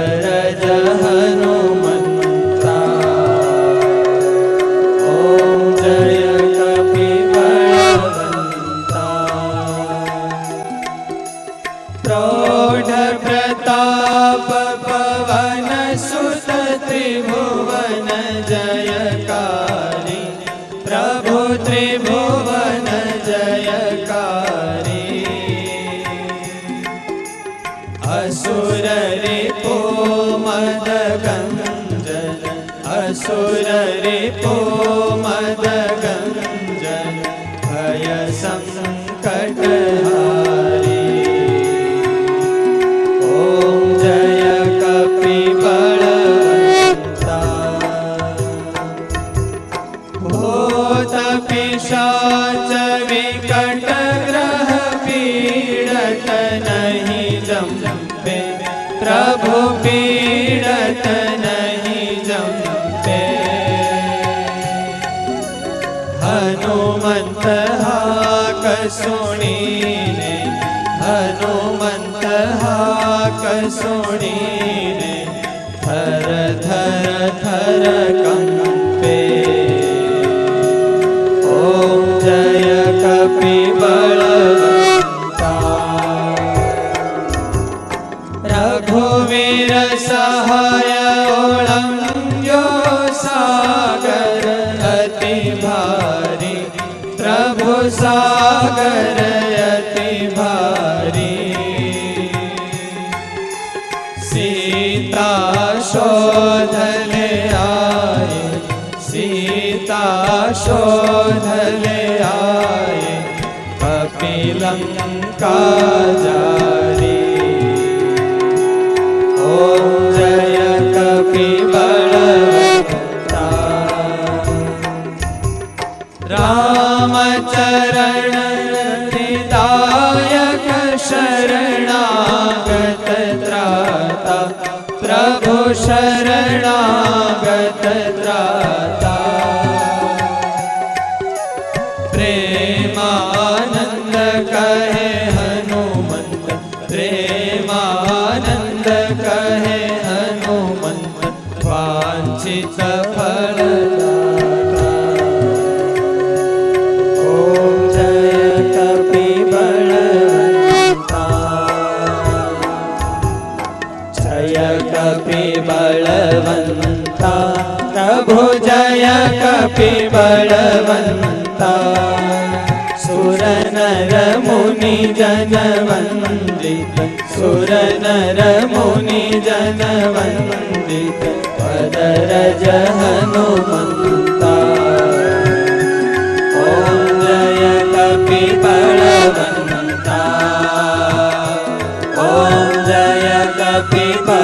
પદરજ હનુમંતા मद गञ्जन असुर रिपो मद गञ्जन भय सङ्कटहारी ॐ जय कपिबलवन्ता भूत સુણીને હનુમંત હાક સુણીને થર થર થર કંગ સાગર અતિ ભારી સીતા શોધલે આય સીતા શોધલે આય કપિલંકા જારી ઓમ જય કપિબળ રામચરણ जय कपिबलवन्ता प्रभु जय कपिबलवन्ता सुर नर मुनि जन वन्दित सुर नर मुनि जन वन्दित पदरज हनुमन्ता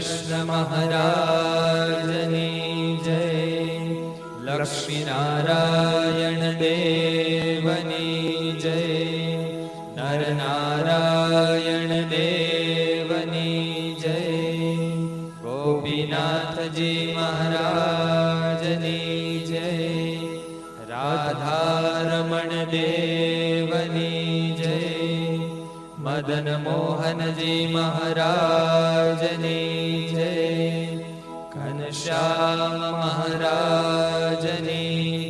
કૃષ્ણ મહારાજની જય લક્ષ્મીનારાયણ દેવની જય નરનારાયણ દેવની જય ગોપીનાથજી મહારાજની જય રાધારમણ દેવ મદન મોહનજી મહારાજની જય. ઘનશ્યામ મહારાજની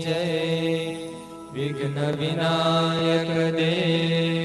જય. વિઘ્ન વિનાયક દેવની